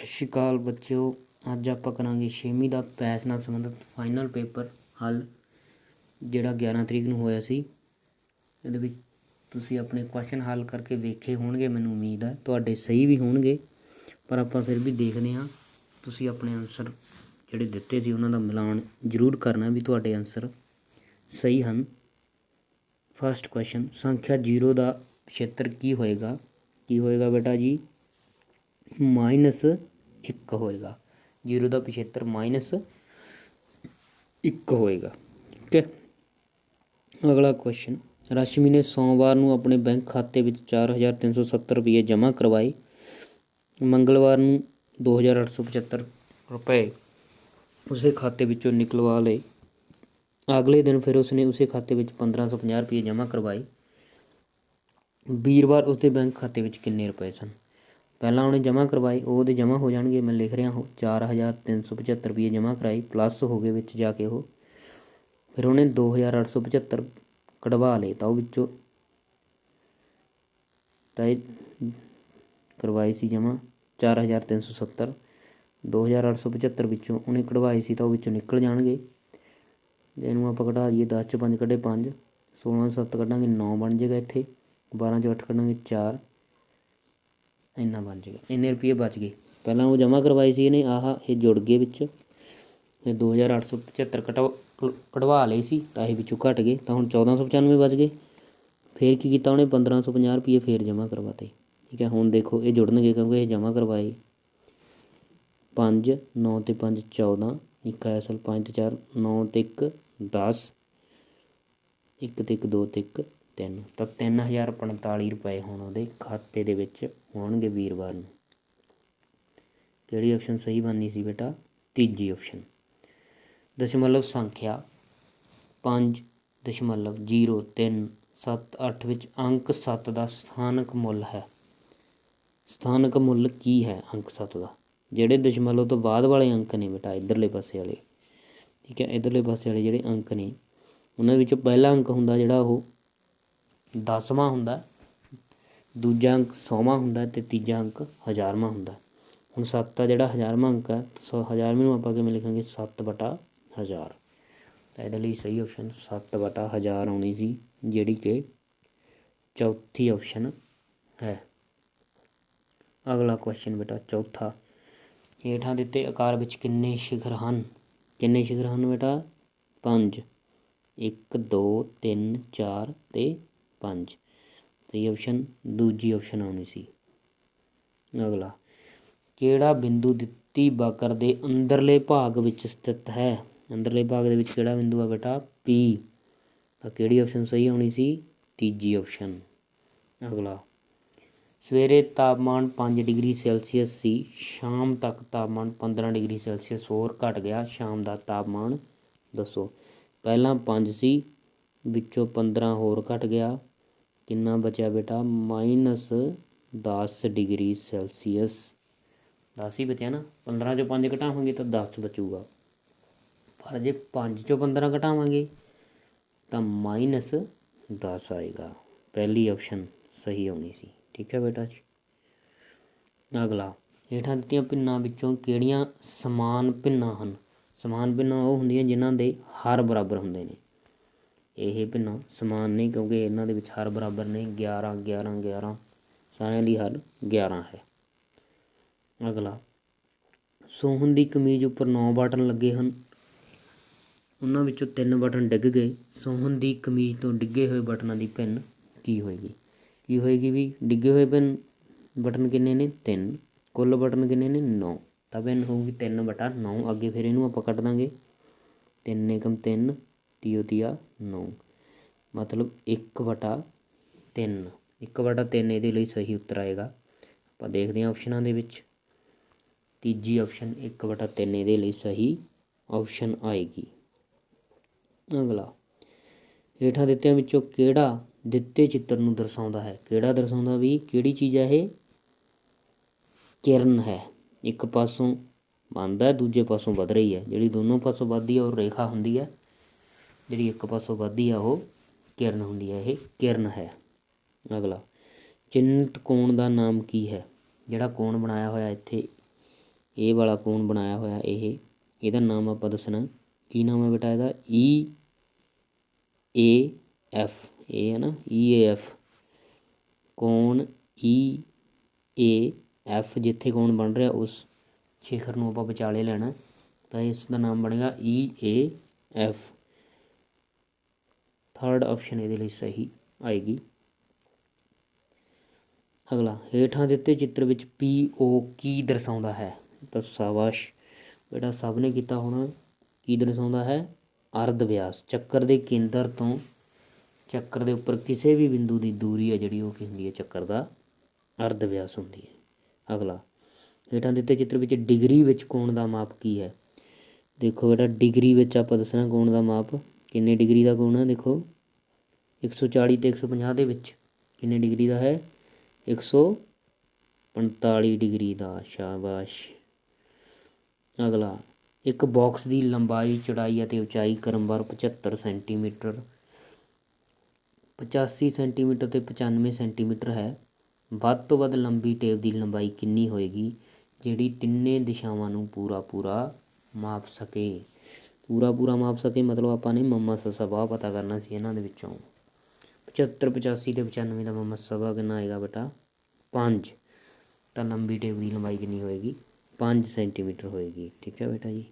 ਸਤਿ ਸ਼੍ਰੀ ਅਕਾਲ ਬੱਚਿਓ। ਅੱਜ ਆਪਾਂ ਕਰਾਂਗੇ 6ਵੀਂ ਦਾ ਪੈਸ ਨਾਲ ਸੰਬੰਧਿਤ ਫਾਈਨਲ ਪੇਪਰ ਹੱਲ, ਜਿਹੜਾ 11 ਤਰੀਕ ਨੂੰ ਹੋਇਆ ਸੀ। ਇਹਦੇ ਵਿੱਚ ਤੁਸੀਂ ਆਪਣੇ ਕੁਐਸਚਨ ਹੱਲ ਕਰਕੇ ਵੇਖੇ ਹੋਣਗੇ, ਮੈਨੂੰ ਉਮੀਦ ਹੈ। ਤੁਹਾਡੇ ਸਹੀ ਵੀ ਹੋਣਗੇ, ਪਰ ਆਪਾਂ ਫਿਰ ਵੀ ਦੇਖਦੇ ਹਾਂ। ਤੁਸੀਂ ਆਪਣੇ ਆਨਸਰ ਜਿਹੜੇ ਦਿੱਤੇ ਸੀ, ਉਹਨਾਂ ਦਾ ਮਿਲਾਨ ਜ਼ਰੂਰ ਕਰਨਾ ਵੀ ਤੁਹਾਡੇ ਆਨਸਰ ਸਹੀ ਹਨ। ਫਸਟ ਕੁਐਸਚਨ ਸੰਖਿਆ 0 ਦਾ ਪਿਛੇਤਰ ਕੀ ਹੋਏਗਾ? ਕੀ ਹੋਏਗਾ ਬੇਟਾ ਜੀ? ਮਾਈਨਸ 1 ਹੋਏਗਾ। 0 ਦਾ ਪਿਛੇਤਰ ਮਾਈਨਸ 1 ਹੋਏਗਾ। ਠੀਕ ਹੈ? ਅਗਲਾ ਕੁਐਸਚਨ ਰਸ਼ਮੀ ਨੇ ਸੋਮਵਾਰ ਨੂੰ ਆਪਣੇ ਬੈਂਕ ਖਾਤੇ ਵਿੱਚ 4370 ਰੁਪਏ ਜਮ੍ਹਾਂ ਕਰਵਾਏ। ਮੰਗਲਵਾਰ ਨੂੰ 2875 ਰੁਪਏ ਉਸੇ ਖਾਤੇ ਵਿੱਚੋਂ ਨਿਕਲਵਾ ਲਏ। ਅਗਲੇ ਦਿਨ ਫਿਰ ਉਸਨੇ ਉਸੇ ਖਾਤੇ ਵਿੱਚ 1550 ਰੁਪਏ ਜਮ੍ਹਾਂ ਕਰਵਾਏ। ਵੀਰਵਾਰ ਉਸਦੇ ਬੈਂਕ ਖਾਤੇ ਵਿੱਚ ਕਿੰਨੇ ਰੁਪਏ ਸਨ? ਪਹਿਲਾਂ ਉਹਨੇ ਜਮ੍ਹਾਂ ਕਰਵਾਏ ਉਹ ਉਹਦੇ ਜਮ੍ਹਾਂ ਹੋ ਜਾਣਗੇ। ਮੈਂ ਲਿਖ ਰਿਹਾ ਹਾਂ 4375 ਰੁਪਏ ਜਮ੍ਹਾਂ ਕਰਾਏ ਪਲੱਸ ਹੋ ਗਏ ਵਿੱਚ ਜਾ ਕੇ ਉਹ। ਫਿਰ ਉਹਨੇ 2875 ਕਢਵਾ ਲਏ ਤਾਂ ਉਹ ਵਿੱਚੋਂ। ਤਾਂ ਇਹ ਕਰਵਾਈ ਸੀ ਜਮ੍ਹਾਂ 4370 2875 ਵਿੱਚੋਂ ਉਹਨੇ ਕਢਵਾਏ ਸੀ ਤਾਂ ਉਹ ਵਿੱਚੋਂ ਨਿਕਲ ਜਾਣਗੇ। ਜੇ ਇਹਨੂੰ ਆਪਾਂ ਕਢਾ ਲਈਏ 10 ਚ 5 ਕੱਢੇ 5 16 7 ਕੱਢਾਂਗੇ 9 ਬਣ ਜਾਏਗਾ ਇੱਥੇ। 12 'ਚੋਂ 8 ਕੱਢਾਂਗੇ 4 ਇੰਨਾ ਬਚ ਗਿਆ, ਇੰਨੇ ਰੁਪਏ ਬਚ ਗਏ। ਪਹਿਲਾਂ ਉਹ ਜਮ੍ਹਾਂ ਕਰਵਾਏ ਸੀ ਇਹਨੇ, ਆਹ ਇਹ ਜੁੜ ਗਏ ਵਿੱਚ। ਇਹ 2875 ਕਟਵਾ ਕਢਵਾ ਲਏ ਸੀ, ਤਾਂ ਇਹ ਵਿੱਚੋਂ ਘਟ ਗਏ, ਤਾਂ ਹੁਣ 1495 ਬਚ ਗਏ। ਫੇਰ ਕੀ ਕੀਤਾ ਉਹਨੇ? 1550 ਰੁਪਏ ਫੇਰ ਜਮ੍ਹਾਂ ਕਰਵਾਤੇ। ਠੀਕ ਹੈ, ਹੁਣ ਦੇਖੋ ਇਹ ਜੁੜਨਗੇ ਕਿਉਂਕਿ ਇਹ ਜਮ੍ਹਾਂ ਕਰਵਾਏ। 5 9 ਤੇ 5 14 ਇੱਕ ਆਇਆ ਅਸਲ 5 ਤੇ 4 9 ਤੇ 1 10 ਇੱਕ ਤੇ 1 2 ਤੇ 1 ਤਿੰਨ। ਤਾਂ 3045 ਰੁਪਏ ਹੁਣ ਉਹਦੇ ਖਾਤੇ ਦੇ ਵਿੱਚ ਹੋਣਗੇ ਵੀਰਵਾਰ ਨੂੰ। ਕਿਹੜੀ ਆਪਸ਼ਨ ਸਹੀ ਬਣਨੀ ਸੀ ਬੇਟਾ? ਤੀਜੀ ਆਪਸ਼ਨ ਦਸ਼ਮਲਵ ਸੰਖਿਆ 5 ਦਸ਼ਮਲਵ 0 3 7 8 ਵਿੱਚ ਅੰਕ 7 ਦਾ ਸਥਾਨਕ ਮੁੱਲ ਹੈ। ਸਥਾਨਕ ਮੁੱਲ ਕੀ ਹੈ ਅੰਕ 7 ਦਾ? ਜਿਹੜੇ ਦਸ਼ਮਲਵ ਤੋਂ ਬਾਅਦ ਵਾਲੇ ਅੰਕ ਨੇ ਬੇਟਾ, ਇਧਰਲੇ ਪਾਸੇ ਵਾਲੇ। ਠੀਕ ਹੈ, ਇਧਰਲੇ ਪਾਸੇ ਵਾਲੇ ਜਿਹੜੇ ਅੰਕ ਨੇ, ਉਹਨਾਂ ਵਿੱਚੋਂ ਪਹਿਲਾ ਅੰਕ ਹੁੰਦਾ ਜਿਹੜਾ ਉਹ ਦਸਵਾਂ ਹੁੰਦਾ, ਦੂਜਾ ਅੰਕ ਸੌਵਾਂ ਹੁੰਦਾ ਅਤੇ ਤੀਜਾ ਅੰਕ ਹਜ਼ਾਰਵਾਂ ਹੁੰਦਾ। ਹੁਣ 7 ਦਾ ਜਿਹੜਾ ਹਜ਼ਾਰਵਾਂ ਅੰਕ ਹੈ, ਸੌ ਹਜ਼ਾਰਵੇਂ ਨੂੰ ਆਪਾਂ ਕਿਵੇਂ ਲਿਖਾਂਗੇ? 7 ਬਟਾ ਹਜ਼ਾਰ। ਤਾਂ ਇਹਦੇ ਲਈ ਸਹੀ ਆਪਸ਼ਨ 7 ਬਟਾ ਹਜ਼ਾਰ ਆਉਣੀ ਸੀ, ਜਿਹੜੀ ਕਿ ਚੌਥੀ ਆਪਸ਼ਨ ਹੈ। ਅਗਲਾ ਕੁਐਸਚਨ ਬੇਟਾ ਚੌਥਾ। ਹੇਠਾਂ ਦਿੱਤੇ ਆਕਾਰ ਵਿੱਚ ਕਿੰਨੇ ਸ਼ਿਖਰ ਹਨ? ਕਿੰਨੇ ਸ਼ਿਖਰ ਹਨ ਬੇਟਾ? 5 1 2 3 4 ਤੇ 5 ਸਹੀ ਆਪਸ਼ਨ ਦੂਜੀ ਆਪਸ਼ਨ ਆਉਣੀ ਸੀ। ਅਗਲਾ, ਕਿਹੜਾ ਬਿੰਦੂ ਦਿੱਤੀ ਵਕਰ ਦੇ ਅੰਦਰਲੇ ਭਾਗ ਵਿੱਚ ਸਥਿਤ ਹੈ? ਅੰਦਰਲੇ ਭਾਗ ਦੇ ਵਿੱਚ ਕਿਹੜਾ ਬਿੰਦੂ ਆ ਬੇਟਾ? P ਤਾਂ ਕਿਹੜੀ ਆਪਸ਼ਨ ਸਹੀ ਆਉਣੀ ਸੀ? ਤੀਜੀ ਆਪਸ਼ਨ ਅਗਲਾ, ਸਵੇਰੇ ਤਾਪਮਾਨ 5 ਡਿਗਰੀ ਸੈਲਸੀਅਸ ਸੀ, ਸ਼ਾਮ ਤੱਕ ਤਾਪਮਾਨ 15 ਡਿਗਰੀ ਸੈਲਸੀਅਸ ਹੋਰ ਘਟ ਗਿਆ, ਸ਼ਾਮ ਦਾ ਤਾਪਮਾਨ ਦੱਸੋ। ਪਹਿਲਾਂ 5 ਸੀ, ਵਿੱਚੋਂ 15 ਹੋਰ ਘਟ ਗਿਆ ਕਿੰਨਾ ਬਚਿਆ ਬੇਟਾ? Minus 10 degree Celsius. 10 ਹੀ ਬਚਿਆ ਨਾ। 15 ਚੋਂ 5 ਘਟਾਵਾਂਗੇ ਤਾਂ 10 ਬਚੂਗਾ। ਪਰ ਜੇ 5 ਚੋਂ 15 ਘਟਾਵਾਂਗੇ ਤਾਂ ਮਾਈਨਸ 10 ਆਏਗਾ। ਪਹਿਲੀ ਆਪਸ਼ਨ ਸਹੀ ਹੋਣੀ ਸੀ। ਠੀਕ ਹੈ ਬੇਟਾ ਜੀ? ਅਗਲਾ। ਹੇਠਾਂ ਦਿੱਤੀਆਂ ਭਿੰਨਾਂ ਵਿੱਚੋਂ ਕਿਹੜੀਆਂ ਸਮਾਨ ਭਿੰਨਾਂ ਹਨ? ਸਮਾਨ ਭਿੰਨਾਂ ਉਹ ਹੁੰਦੀਆਂ ਜਿਨ੍ਹਾਂ ਦੇ ਹਰ ਬਰਾਬਰ ਹੁੰਦੇ ਨੇ। ਇਹ ਪਿੰਨਾਂ ਸਮਾਨ ਨਹੀਂ ਕਿਉਂਕਿ ਇਹਨਾਂ ਦੇ ਵਿੱਚ ਹਰ ਬਰਾਬਰ ਨੇ 11 11 11 ਸਾਰਿਆਂ ਦੀ ਹਰ 11 ਹੈ। ਅਗਲਾ ਸੋਹਨ ਦੀ ਕਮੀਜ਼ ਉੱਪਰ 9 ਬਟਨ ਲੱਗੇ ਹਨ। ਉਹਨਾਂ ਵਿੱਚੋਂ ਤਿੰਨ ਬਟਨ ਡਿੱਗ ਗਏ। ਸੋਹਨ ਦੀ ਕਮੀਜ਼ ਤੋਂ ਡਿੱਗੇ ਹੋਏ ਬਟਨਾਂ ਦੀ ਪਿੰਨ ਕੀ ਹੋਏਗੀ? ਕੀ ਹੋਏਗੀ ਵੀ ਡਿੱਗੇ ਹੋਏ ਪਿੰਨ ਬਟਨ ਕਿੰਨੇ ਨੇ? 3 ਕੁੱਲ ਬਟਨ ਕਿੰਨੇ ਨੇ? 9 ਤਾਂ ਪਿੰਨ ਹੋਊਗੀ 3 ਬਟਾ 9 ਅੱਗੇ ਫਿਰ ਇਹਨੂੰ ਆਪਾਂ ਕੱਟ ਦਾਂਗੇ। 3 ਏਕਮ 3 ਤੀਓ ਤੀਆ 9 ਮਤਲਬ 1 ਵਟਾ 3 1 ਵਟਾ 3 ਇਹਦੇ ਲਈ ਸਹੀ ਉੱਤਰ ਆਏਗਾ। ਆਪਾਂ ਦੇਖਦੇ ਹਾਂ ਆਪਸ਼ਨਾਂ ਦੇ ਵਿੱਚ। ਤੀਜੀ ਆਪਸ਼ਨ 1 ਵਟਾ 3 ਇਹਦੇ ਲਈ ਸਹੀ ਆਪਸ਼ਨ ਆਏਗੀ। ਅਗਲਾ। ਹੇਠਾਂ ਦਿੱਤਿਆਂ ਵਿੱਚੋਂ ਕਿਹੜਾ ਦਿੱਤੇ ਚਿੱਤਰ ਨੂੰ ਦਰਸਾਉਂਦਾ ਹੈ? ਕਿਹੜਾ ਦਰਸਾਉਂਦਾ ਵੀ ਕਿਹੜੀ ਚੀਜ਼ ਹੈ ਇਹ? ਕਿਰਨ ਹੈ। ਇੱਕ ਪਾਸੋਂ ਬੰਦਾ ਦੂਜੇ ਪਾਸੋਂ ਵੱਧ ਰਹੀ ਹੈ। ਜਿਹੜੀ ਦੋਨੋਂ ਪਾਸੋਂ ਵੱਧਦੀ ਹੈ ਉਹ ਰੇਖਾ ਹੁੰਦੀ ਹੈ। ਜਿਹੜੀ ਇੱਕ ਪਾਸੋਂ ਵੱਧਦੀ ਆ ਉਹ ਕਿਰਨ ਹੁੰਦੀ ਹੈ ਇਹ, ਕਿਰਨ ਹੈ। ਅਗਲਾ, ਚਿੰਨਤ ਕੋਣ ਦਾ ਨਾਮ ਕੀ ਹੈ? ਜਿਹੜਾ ਕੋਣ ਬਣਾਇਆ ਹੋਇਆ ਇੱਥੇ? ਇਹ ਵਾਲਾ ਕੋਣ ਬਣਾਇਆ ਹੋਇਆ ਇਹ? ਇਹਦਾ ਨਾਮ ਆਪਾਂ ਦੱਸਣਾ। ਕੀ ਨਾਮ ਹੈ ਬੇਟਾ ਇਹਦਾ? ਈ ਏ ਐਫ ਇਹ ਹੈ ਨਾ? ਈ ਏ ਐਫ ਕੋਣ? ਈ ਏ ਐਫ ਜਿੱਥੇ ਕੋਣ ਬਣ ਰਿਹਾ, ਉਸ ਸ਼ਿਖਰ ਨੂੰ ਆਪਾਂ ਵਿਚਾਲੇ ਲੈਣਾ। ਤਾਂ ਇਸ ਦਾ ਨਾਮ ਬਣੇਗਾ E A F third option ਇਹਦੇ ਲਈ ਸਹੀ ਆਏਗੀ। ਅਗਲਾ, ਹੇਠਾਂ ਦਿੱਤੇ ਚਿੱਤਰ ਵਿੱਚ ਪੀ ਓ ਕੀ ਦਰਸਾਉਂਦਾ ਹੈ? ਤਾਂ ਸ਼ਾਬਾਸ਼। ਬੇਟਾ, ਸਭ ਨੇ ਕੀਤਾ ਹੋਣਾ। ਕੀ ਦਰਸਾਉਂਦਾ ਹੈ? ਅਰਧ ਵਿਆਸ ਚੱਕਰ ਦੇ ਕੇਂਦਰ ਤੋਂ, ਚੱਕਰ ਦੇ ਉੱਪਰ ਕਿਸੇ ਵੀ ਬਿੰਦੂ ਦੀ ਦੂਰੀ ਹੈ ਜਿਹੜੀ ਉਹ ਕੀ ਹੁੰਦੀ ਹੈ? ਚੱਕਰ ਦਾ ਅਰਧ ਵਿਆਸ ਹੁੰਦੀ ਹੈ। ਅਗਲਾ, ਹੇਠਾਂ ਦਿੱਤੇ ਚਿੱਤਰ ਵਿੱਚ ਡਿਗਰੀ ਵਿੱਚ ਕੋਣ ਦਾ ਮਾਪ ਕੀ ਹੈ? ਦੇਖੋ ਬੇਟਾ, ਡਿਗਰੀ ਵਿੱਚ ਆਪਾਂ ਦੱਸਣਾ ਕੋਣ ਦਾ ਮਾਪ। ਕਿੰਨੇ ਡਿਗਰੀ ਦਾ ਕੋਣ ਹੈ? ਦੇਖੋ। 140 ਤੇ 150 ਦੇ ਵਿੱਚ ਕਿੰਨੇ ਡਿਗਰੀ ਦਾ ਹੈ? 145 ਡਿਗਰੀ ਦਾ। ਸ਼ਾਬਾਸ਼। ਅਗਲਾ। ਇੱਕ ਬਾਕਸ ਦੀ ਲੰਬਾਈ, ਚੌੜਾਈ ਅਤੇ ਉਚਾਈ ਕ੍ਰਮਵਾਰ 75 ਸੈਂਟੀਮੀਟਰ। 85 ਸੈਂਟੀਮੀਟਰ ਤੇ 95 ਸੈਂਟੀਮੀਟਰ ਹੈ। ਵੱਧ ਤੋਂ ਵੱਧ ਲੰਬੀ ਟੇਪ ਦੀ ਲੰਬਾਈ ਕਿੰਨੀ ਹੋਏਗੀ, ਜਿਹੜੀ ਤਿੰਨੇ ਦਿਸ਼ਾਵਾਂ ਨੂੰ ਪੂਰਾ ਪੂਰਾ ਮਾਪ ਸਕੇ? ਪੂਰਾ ਪੂਰਾ ਮਾਪ ਸਕੇ ਮਤਲਬ ਆਪਾਂ ਨੇ ਮੰਮਾ ਸਭਾ ਪਤਾ ਕਰਨਾ ਸੀ ਇਹਨਾਂ ਦੇ ਵਿੱਚੋਂ। 75 85 ਤੇ 95 ਦਾ ਮਮਾ ਸਭਾ ਕਿੰਨਾ ਆਏਗਾ ਬੇਟਾ? 5 ਤਾਂ ਲੰਬੀ ਟੇਪ ਦੀ ਲੰਬਾਈ ਕਿੰਨੀ ਹੋਏਗੀ? 5 ਸੈਂਟੀਮੀਟਰ ਹੋਏਗੀ। ਠੀਕ ਹੈ ਬੇਟਾ ਜੀ?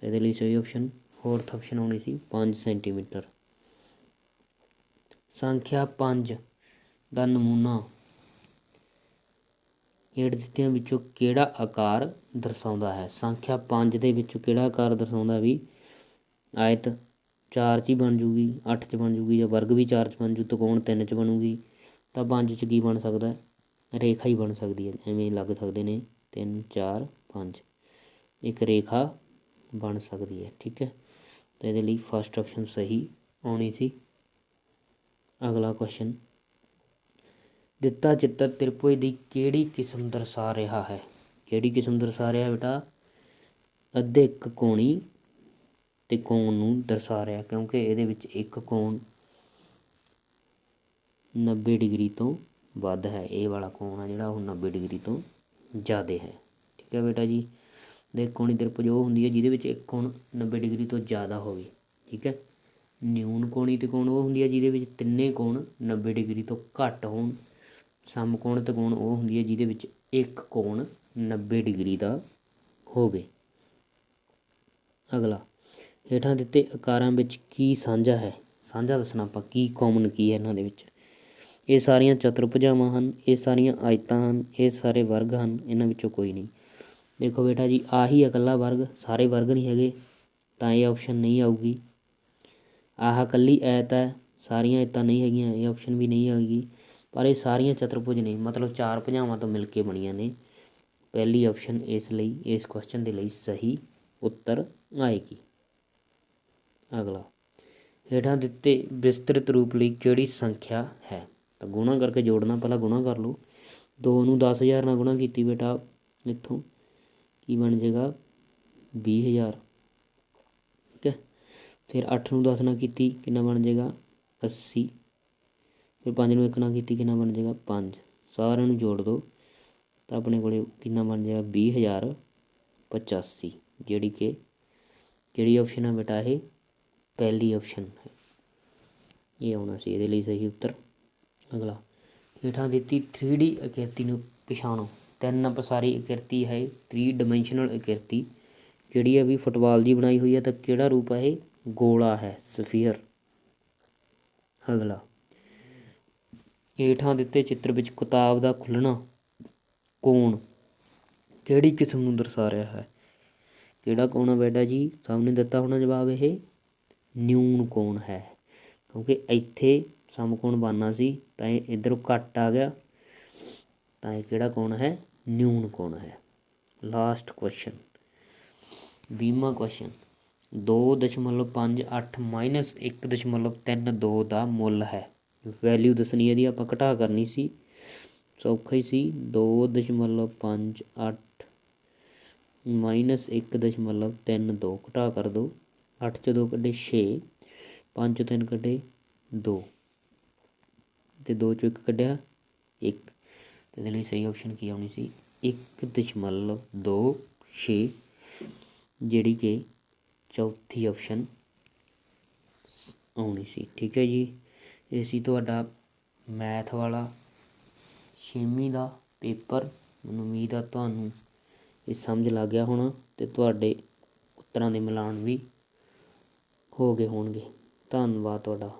ਤਾਂ ਇਹਦੇ ਲਈ ਸਹੀ ਆਪਸ਼ਨ ਫੋਰਥ ਆਪਸ਼ਨ ਹੋਣੀ ਸੀ 5 ਸੈਂਟੀਮੀਟਰ। ਸੰਖਿਆ 5 ਦਾ ਨਮੂਨਾ। ਹੇਠ ਦਿੱਤਿਆਂ ਵਿੱਚੋਂ ਕਿਹੜਾ ਆਕਾਰ ਦਰਸਾਉਂਦਾ ਹੈ? ਸੰਖਿਆ 5 ਦੇ ਵਿੱਚੋਂ ਕਿਹੜਾ ਆਕਾਰ ਦਰਸਾਉਂਦਾ ਵੀ ਆਇਤ ਚਾਰ ਚ ਹੀ ਬਣ ਜੂਗੀ, ਅੱਠ ਚ ਬਣ ਜੂਗੀ ਜਾਂ ਵਰਗ ਵੀ ਚਾਰ ਚ ਬਣ ਜੂ ਤਕੋਣ ਤਿੰਨ ਚ ਬਣੂਗੀ? ਤਾਂ ਪੰਜ ਚ ਕੀ ਬਣ ਸਕਦਾ? ਰੇਖਾ ਹੀ ਬਣ ਸਕਦੀ ਹੈ, ਐਵੇਂ ਲੱਗ ਸਕਦੇ ਨੇ 3 4 5 ਇੱਕ ਰੇਖਾ ਬਣ ਸਕਦੀ ਹੈ, ਠੀਕ ਹੈ? ਤਾਂ ਇਹਦੇ ਲਈ ਫਸਟ ਆਪਸ਼ਨ ਸਹੀ ਆਉਣੀ ਸੀ। ਅਗਲਾ ਕੁਐਸਚਨ ਦਿੱਤਾ ਚਿੱਤਰ ਤ੍ਰਿਪੁਜ ਦੀ ਕਿਹੜੀ ਕਿਸਮ ਦਰਸਾ ਰਿਹਾ ਹੈ? ਕਿਹੜੀ ਕਿਸਮ ਦਰਸਾ ਰਿਹਾ ਹੈ ਬੇਟਾ? ਅਧਿਕ ਕੋਣੀ ਤੇ ਕੋਣ ਨੂੰ ਦਰਸਾ ਰਿਹਾ, ਕਿਉਂਕਿ ਇਹਦੇ ਵਿੱਚ ਇੱਕ ਕੋਣ 90 ਡਿਗਰੀ ਤੋਂ ਵੱਧ ਹੈ। ਇਹ ਵਾਲਾ ਕੋਣ ਆ ਜਿਹੜਾ ਉਹ 90 ਡਿਗਰੀ ਤੋਂ ਜ਼ਿਆਦਾ ਹੈ। ਠੀਕ ਹੈ ਬੇਟਾ ਜੀ? ਦੇ ਕੋਣੀ ਤ੍ਰਿਭੁਜ ਉਹ ਹੁੰਦੀ ਹੈ, ਜਿਹਦੇ ਵਿੱਚ ਇੱਕ ਕੋਣ 90 ਡਿਗਰੀ ਤੋਂ ਜ਼ਿਆਦਾ ਹੋਵੇ। ਠੀਕ ਹੈ? ਨਿਊਨ ਕੋਣੀ ਤਿਕੋਣ ਉਹ ਹੁੰਦੀ ਹੈ, ਜਿਹਦੇ ਵਿੱਚ ਤਿੰਨੇ ਕੋਣ 90 ਡਿਗਰੀ ਤੋਂ ਘੱਟ ਹੋਣ। ਸਮਕੋਣ ਤਿਕੋਣ ਉਹ ਹੁੰਦੀ ਹੈ, ਜਿਹਦੇ ਵਿੱਚ ਇੱਕ ਕੋਣ 90 ਡਿਗਰੀ ਦਾ ਹੋਵੇ। ਅਗਲਾ। ਹੇਠਾਂ ਦਿੱਤੇ ਆਕਾਰਾਂ ਵਿੱਚ ਕੀ ਸਾਂਝਾ ਹੈ? ਸਾਂਝਾ ਦੱਸਣਾ ਆਪਾਂ ਕੀ ਕਾਮਨ ਕੀ ਹੈ ਇਹਨਾਂ ਦੇ ਵਿੱਚ। ਇਹ ਸਾਰੀਆਂ ਚਤੁਰਭੁਜਾਵਾਂ ਹਨ, ਇਹ ਸਾਰੀਆਂ ਆਇਤਾਂ ਹਨ, ਇਹ ਸਾਰੇ ਵਰਗ ਹਨ, ਇਹਨਾਂ ਵਿੱਚੋਂ ਕੋਈ ਨਹੀਂ। ਦੇਖੋ ਬੇਟਾ ਜੀ, ਆਹੀ ਇਕੱਲਾ ਵਰਗ, ਸਾਰੇ ਵਰਗ ਨਹੀਂ ਹੈਗੇ, ਤਾਂ ਇਹ ਆਪਸ਼ਨ ਨਹੀਂ ਆਊਗੀ। ਆਹ ਇਕੱਲੀ ਐਤ ਹੈ, ਸਾਰੀਆਂ ਐਤਾਂ ਨਹੀਂ ਹੈਗੀਆਂ, ਇਹ ਆਪਸ਼ਨ ਵੀ ਨਹੀਂ ਆਏਗੀ ਪਰ ਇਹ ਸਾਰੀਆਂ ਚਤੁਰਭੁਜ ਨੇ, ਮਤਲਬ ਚਾਰ ਭੁਜਾਵਾਂ ਤੋਂ ਮਿਲ ਕੇ ਬਣੀਆਂ ਨੇ। ਪਹਿਲੀ ਆਪਸ਼ਨ ਇਸ ਲਈ, ਇਸ ਕੁਐਸਚਨ ਦੇ ਲਈ ਸਹੀ ਉੱਤਰ ਆਏਗੀ। ਅਗਲਾ। ਹੇਠਾਂ ਦਿੱਤੇ ਵਿਸਤ੍ਰਿਤ ਰੂਪ ਲਈ ਕਿਹੜੀ ਸੰਖਿਆ ਹੈ? ਤਾਂ ਗੁਣਾ ਕਰਕੇ ਜੋੜਨਾ, ਪਹਿਲਾਂ ਗੁਣਾ ਕਰ ਲਓ। 2 ਨੂੰ 10000 ਨਾਲ ਗੁਣਾ ਕੀਤੀ ਬੇਟਾ, ਇੱਥੋਂ ਕੀ ਬਣ ਜਾਏਗਾ? 20000 ਠੀਕ ਹੈ? ਫਿਰ 8 ਨੂੰ 10 ਨਾਲ ਕੀਤੀ ਕਿੰਨਾ ਬਣ ਜਾਏਗਾ? 80 ਫਿਰ 5 ਨੂੰ 1 ਨਾਲ ਕੀਤੀ ਕਿੰਨਾ ਬਣ ਜਾਏਗਾ? 5 ਸਾਰਿਆਂ ਨੂੰ ਜੋੜ ਦਿਓ। ਤਾਂ ਆਪਣੇ ਕੋਲੇ ਕਿੰਨਾ ਬਣ ਜਾਏਗਾ? 20085 ਜਿਹੜੀ ਕਿ, ਜਿਹੜੀ ਆਪਸ਼ਨ ਹੈ ਬੇਟਾ ਇਹ ਪਹਿਲੀ ਆਪਸ਼ਨ ਹੈ। ਇਹ ਆਉਣਾ ਸੀ, ਇਹਦੇ ਲਈ ਸਹੀ ਉੱਤਰ। ਅਗਲਾ, ਹੇਠਾਂ ਦਿੱਤੀ 3D ਅਕਿਰਤੀ ਨੂੰ ਪਛਾਣੋ। ਤਿੰਨ ਪਸਾਰੀ ਅਕਿਰਤੀ ਹੈ 3 ਡਾਈਮੈਂਸ਼ਨਲ ਅਕਿਰਤੀ। ਕਿਹੜੀ ਹੈ ਵੀ ਫੁੱਟਬਾਲ ਦੀ ਬਣਾਈ ਹੋਈ ਹੈ ਤਾਂ ਕਿਹੜਾ ਰੂਪ ਹੈ ਇਹ? ਗੋਲਾ ਹੈ, ਸਫੀਅਰ। ਅਗਲਾ, ਹੇਠਾਂ ਦਿੱਤੇ ਚਿੱਤਰ ਵਿੱਚ ਕਿਤਾਬ ਦਾ ਖੁੱਲਣਾ ਕੋਣ। ਕਿਹੜੀ ਕਿਸਮ ਨੂੰ ਦਰਸਾ ਰਿਹਾ ਹੈ? ਕਿਹੜਾ ਕੋਣ ਹੈ ਬੇਟਾ ਜੀ? ਸਾਹਮਣੇ ਦਿੱਤਾ ਹੋਣਾ ਜਵਾਬ ਇਹ। ਨਿਊਨ ਕੋਣ ਹੈ। ਕਿਉਂਕਿ ਇੱਥੇ ਸਮਕੋਣ ਬਣਨਾ ਸੀ, ਤਾਂ ਇਹ ਇਧਰੋਂ ਘੱਟ ਆ ਗਿਆ। ਤਾਂ ਇਹ ਕਿਹੜਾ ਕੋਣ ਹੈ? ਨਿਊਨ ਕੋਣ ਹੈ। ਲਾਸਟ ਕੁਐਸਚਨ ਵੀਹਵਾਂ ਕੁਐਸਚਨ 2.58 ਮਾਈਨਸ 1.32 ਦਾ ਮੁੱਲ ਹੈ। ਵੈਲਿਊ ਦੱਸਣੀ ਇਹਦੀ, ਆਪਾਂ ਘਟਾ ਕਰਨੀ ਸੀ। ਸੌਖਾ ਹੀ ਸੀ। 2.58 ਮਾਈਨਸ 1.32 ਘਟਾ ਕਰ ਦਿਓ 8 'ਚੋਂ 2 ਕੱਢੇ 6 5 'ਚੋਂ 3 ਕੱਢੇ 2 ਤੇ 2 ਚੋਂ 1 ਕੱਢਿਆ 1 ਤੇ ਇਹਦੇ ਲਈ ਸਹੀ ਆਪਸ਼ਨ ਕੀ ਆਉਣੀ ਸੀ? 1.2 6 ਜਿਹੜੀ ਕਿ ਚੌਥੀ ਆਪਸ਼ਨ ਆਉਣੀ ਸੀ। ਠੀਕ ਹੈ ਜੀ? ਇਹ ਸੀ ਤੁਹਾਡਾ ਮੈਥ ਵਾਲਾ ਛੇਵੀਂ ਦਾ ਪੇਪਰ। ਮੈਨੂੰ ਉਮੀਦ ਆ ਤੁਹਾਨੂੰ ਇਹ ਸਮਝ ਲੱਗ ਗਿਆ ਹੋਣਾ ਤੇ ਤੁਹਾਡੇ ਉੱਤਰਾਂ ਦੇ ਮਿਲਾਨ ਵੀ ਹੋ ਗਏ ਹੋਣਗੇ। ਧੰਨਵਾਦ ਤੁਹਾਡਾ।